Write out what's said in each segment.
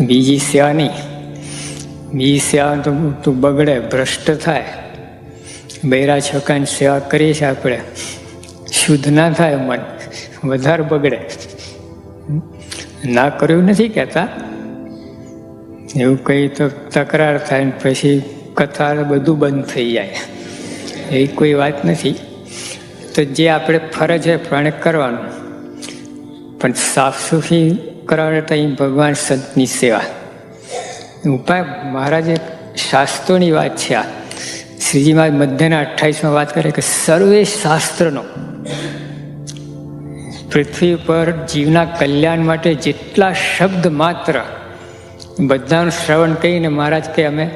બીજી સેવા નહીં. બીજી સેવા તો તું બગડે, ભ્રષ્ટ થાય. બૈરા છકાની સેવા કરીએ છીએ આપણે. શુદ્ધ ના થાય મન, વધારે બગડે. ના કર્યું નથી કહેતા? એવું કહી તો તકરાર થાય ને પછી કથા બધું બંધ થઈ જાય. એ કોઈ વાત નથી. તો જે આપણે ફરજ છે પ્રણે કરવાનું. પણ સાફ સુફી કરવા તો અહીં ભગવાન સંતની સેવા. ઉપાય મહારાજે શાસ્ત્રોની વાત છે આ. શ્રીજી મહારાજ મધ્યના અઠ્ઠાવીસમાં વાત કરે કે સર્વે શાસ્ત્રનો પૃથ્વી પર જીવના કલ્યાણ માટે જેટલા શબ્દ માત્ર બધાનું શ્રવણ કરીને મહારાજ કે અમે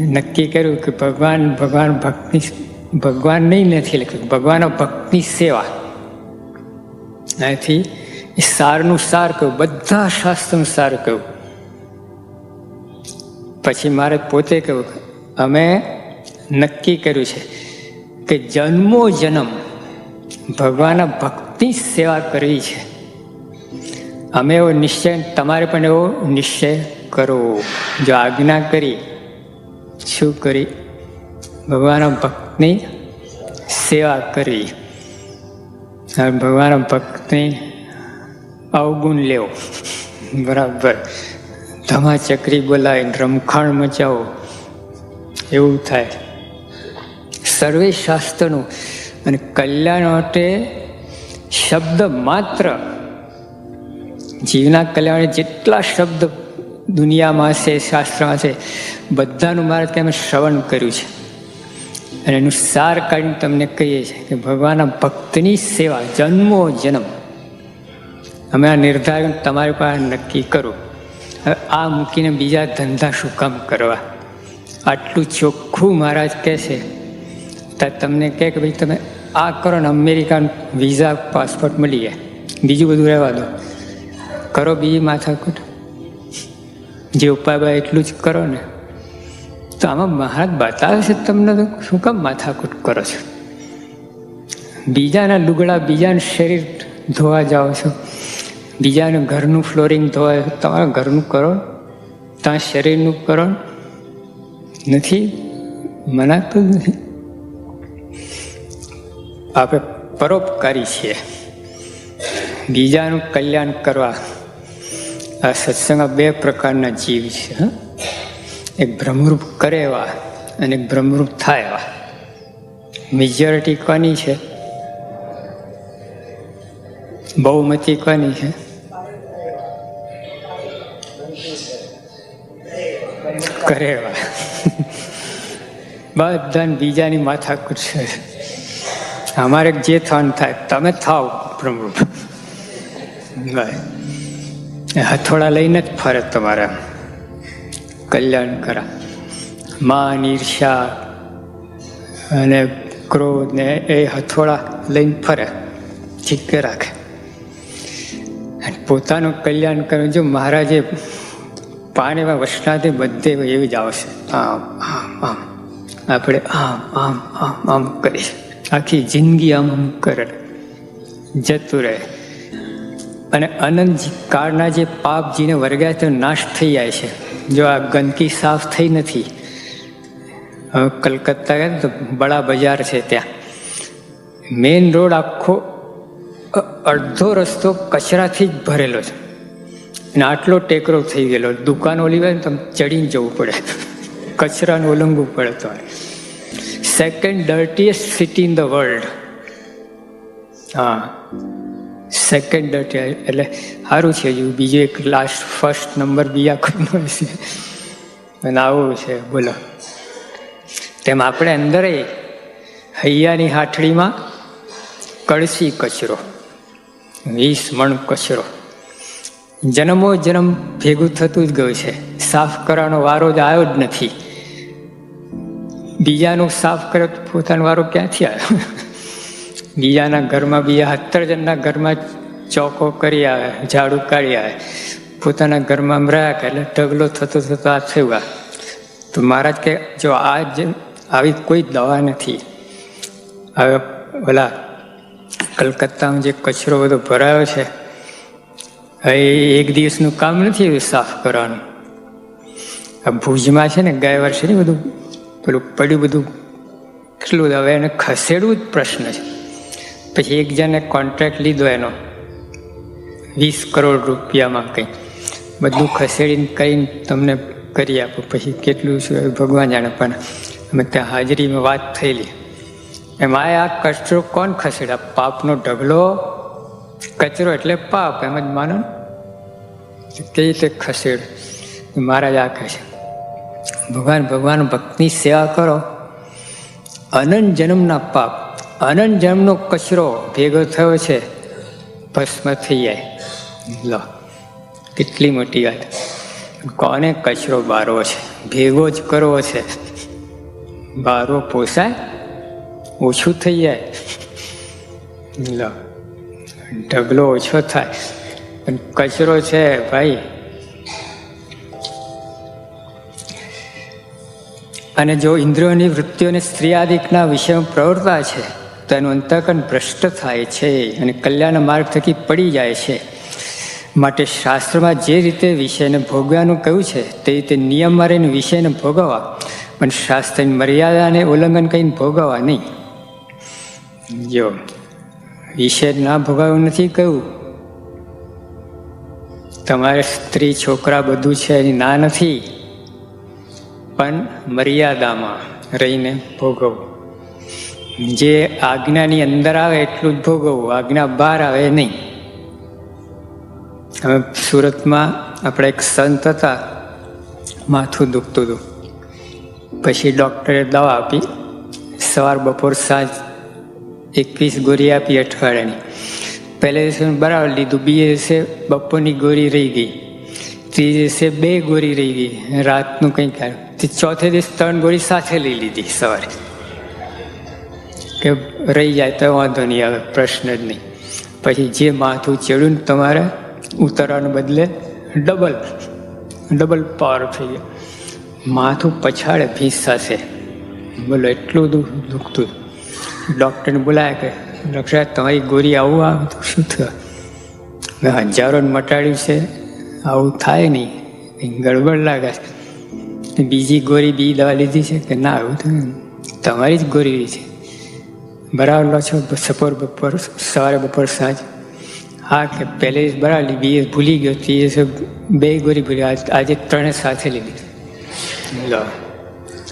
નક્કી કર્યું કે ભગવાન ભગવાન ભક્તિ, ભગવાન નહીં નથી લખ્યું ભગવાનનો ભક્તિ સેવા. અહીંથી સારનું સાર કહ્યું બધા શાસ્ત્રનું સાર કહ્યું પછી મારે પોતે કહ્યું અમે નક્કી કર્યું છે કે જન્મો જન્મ ભગવાનના ભક્તિ સેવા કરવી છે. અમે એવો નિશ્ચય, તમારે પણ એવો નિશ્ચય કરો. જો આજ્ઞા કરી, શું કરી? ભગવાનના ભક્તની સેવા કરવી ભગવાન ભક્તની અવગુણ લેવો. બરાબર. ધમા ચકરી બોલાવીને રમખાણ મચાવો. એવું થાય. સર્વે શાસ્ત્રનું અને કલ્યાણ માટે શબ્દ માત્ર જીવના કલ્યાણ જેટલા શબ્દ દુનિયામાં છે, શાસ્ત્રમાં છે, બધાનું મારે ત્યાં શ્રવણ કર્યું છે. અને એનું સાર કાઢીને તમને કહીએ છીએ કે ભગવાનના ભક્તની સેવા, જન્મો જન્મ. અમે આ નિર્ધારણ તમારી પાસે નક્કી કરો. હવે આ મૂકીને બીજા ધંધા શું કામ કરવા? આટલું ચોખ્ખું મહારાજ કહે છે તો તમને કહે કે ભાઈ તમે આ કરો ને અમેરિકાનું વિઝા પાસપોર્ટ મળી જાય. બીજું બધું રહેવા દો. કરો બીજી માથાકૂટ. જે ઉપાય બાય એટલું જ કરો ને. તો આમાં મહારાજ બતાવે છે તમને તો શું કામ માથાકૂટ કરો છો? બીજાના લુગડા બીજાનું શરીર ધોવા જાઓ છો. બીજાનું ઘરનું ફ્લોરિંગ ધોવાય, તમારા ઘરનું કરો ત્યાં શરીરનું કરો. નથી, મનાતું નથી. આપણે પરોપકારી છીએ. બીજાનું કલ્યાણ કરવા. આ સત્સંગમાં બે પ્રકારના જીવ છે? એક ભ્રમરૂપ કરે એવા અને એક ભ્રમરૂપ થાય એવા. મેજોરિટી કોની છે? બહુમતી કોની છે? કરે એવા બધાને બીજાની માથા છે. અમારે જે થન થાય, તમે થાવ પ્રભુ હથોડા લઈને જ ફરે તમારે. કલ્યાણ કરા. માન ઈર્ષા અને ક્રોધ ને એ હથોડા લઈને ફરે. ચીકે રાખે. પોતાનું કલ્યાણ કરવું જો મહારાજે પાણીમાં વસનાથી બધે એવી જ આવશે. આમ આમ આમ. આપણે આમ આમ આમ આમ કરીએ આખી જિંદગી આમ આમ કરે જતું રહે. અને અનંત કાળના જે પાપ જીને વર્ગ્યા તે નાશ થઈ જાય છે. જો આ ગંદકી સાફ થઈ નથી કલકત્તા ગયા તો બડા બજાર છે ત્યાં. મેઇન રોડ આખો અડધો રસ્તો કચરાથી જ ભરેલો છે. અને આટલો ટેકરો થઈ ગયેલો. દુકાન ઓલી હોય ને તમે ચડીને જવું પડે. કચરાને ઓલંગવું પડે તો. Second dirtiest city in the world હા. સેકન્ડ ડર્ટી એટલે સારું છે હજુ. બીજું એક લાસ્ટ ફર્સ્ટ નંબર બીજા કોઈનો છે અને આવું છે, બોલો. તેમ આપણે અંદર હૈયાની હાથડીમાં કળસી કચરો. વીસ મણ કચરો. જન્મો જન્મ ભેગું થતું જ ગયું છે. સાફ કરવાનો વારો જ આવ્યો જ નથી. બીજાનું સાફ કરે તો પોતાનો વારો ક્યાંથી આવ્યો? બીજાના ઘરમાં બીજા સત્તર જણના ઘરમાં ચોકો કરી આવે, ઝાડુ કાઢી આવે. પોતાના ઘરમાં મરાયા કરે એટલે ઢગલો થતો થતો આ થયું આ. તો મહારાજ કે, જો આ જ આવી કોઈ દવા નથી. હવે ઓલા કલકત્તામાં જે કચરો બધો ભરાયો છે હવે એક દિવસનું કામ નથી એવું સાફ કરવાનું. આ ભુજમાં છે ને ગયા વર્ષે ને બધું, પેલું પડ્યું બધું, કેટલું હવે એને ખસેડવું જ પ્રશ્ન છે. પછી એક જણે કોન્ટ્રાક્ટ લીધો એનો, વીસ કરોડ રૂપિયામાં કંઈ. બધું ખસેડીને કરીને તમને કરી આપો. પછી કેટલું શું ભગવાન જાણે, પણ અમે ત્યાં હાજરીમાં વાત થયેલી. એમાં આ કચરો કોણ ખસેડા? પાપનો ઢગલો? કચરો એટલે પાપ, એમ જ માનો ને? તે રીતે ખસેડ મહારાજ આ કહે છે. ભગવાન ભગવાન, ભક્તની સેવા કરો. અનંત જન્મના પાપ, અનંત જન્મનો કચરો ભેગો થયો છે, ભસ્મ થઈ જાય. લો, કેટલી મોટી વાત. કોને કચરો બારવો છે? ભેગો જ કરવો છે. બારો પોસાય, ઓછું થઈ જાય. લો, ઢગલો ઓછો થાય. પણ કચરો છે ભાઈ. અને જો ઇન્દ્રિયોની વૃત્તિઓને સ્ત્રીયાદિકના વિષયમાં પ્રવર્તા છે, તો એનું અંતકન ભ્રષ્ટ થાય છે અને કલ્યાણ માર્ગ થકી પડી જાય છે. માટે શાસ્ત્રમાં જે રીતે વિષયને ભોગવાનું કહ્યું છે, તે રીતે નિયમ રહીને વિષયને ભોગવવા. પણ શાસ્ત્રની મર્યાદાને ઉલ્લંઘન કરીને ભોગવવા નહીં. જો વિષય ના ભોગવવું નથી કહ્યું તમારે સ્ત્રી છોકરા બધું છે એની ના નથી. પણ મર્યાદામાં રહીને ભોગવવું જે આજ્ઞાની અંદર આવે એટલું જ ભોગવવું આજ્ઞા બહાર આવે નહીં. હવે સુરતમાં આપણે એક સંત હતા, માથું દુખતું હતું. પછી ડૉક્ટરે દવા આપી. સવાર બપોર સાંજ એકવીસ ગોળી આપી અઠવાડિયાની. પહેલે દિવસે બરાબર લીધું. બીજે દિવસે બપોરની ગોળી રહી ગઈ. ત્રીજે દિવસે બે ગોળી રહી ગઈ. રાતનું કંઈક આવ્યું ચોથે દિવસ ત્રણ ગોળી સાથે લઈ લીધી સવારે. કે રહી જાય તો વાંધો નહીં આવે પ્રશ્ન જ નહીં. પછી જે માથું ચડ્યું ને તમારે ઉતરવાને બદલે ડબલ ડબલ પાવર થઈ ગયો. માથું પછાડે ભીંસ સાથે. બોલો, એટલું દુઃખ દુખતું. ડૉક્ટરને બોલાયા કે સાહેબ તમારી ગોરી આવું આવે તો શું થયું? મેં હજારોને મટાડ્યું છે આવું થાય નહીં. ગડબડ લાગે છે. બીજી ગોરી બી દવા લીધી છે કે ના આવું થયું તમારી જ ગોરી છે. બરાબર લો છો સપોર બપોર સવારે બપોર સાંજ. હા કે પહેલે જ બરાબર લીધી એ ભૂલી ગયો દિવસે બે ગોરી ભૂલી આજ- આજે ત્રણે સાથે લીધી. લો.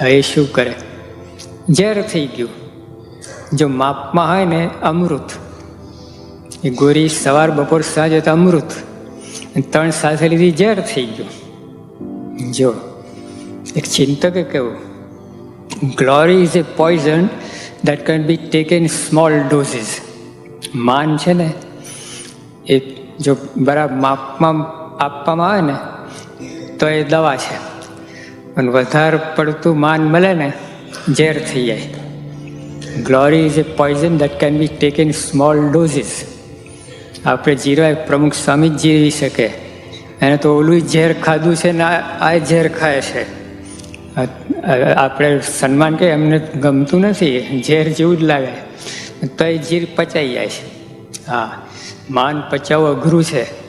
હવે શું કરે? ઝેર થઈ ગયું. જો માપમાં હોય ને અમૃત, એ ગોરી સવાર બપોર સાંજે તો અમૃત. ત્રણ સાથે લીધી ઝેર થઈ ગયું. જો, એક ચિંતકે કેવું glory is a poison that can be taken small doses માન છે ને, એ જો બરાબર માપમાં આપવામાં આવે ને, તો એ દવા છે. અને વધારે પડતું માન મળે ને, ઝેર થઈ જાય. Glory is a poison that can be taken small doses આપણે જીરવા પ્રમુખ સ્વામી જ જીવી શકે. એને તો ઓલું ઝેર ખાધું છે ને આ ઝેર ખાય છે. આપણે સન્માન કે એમને ગમતું નથી. ઝેર જેવું જ લાગે. તો એ જીર પચાઈ જાય છે. હા. માન પચાવવું અઘરું છે.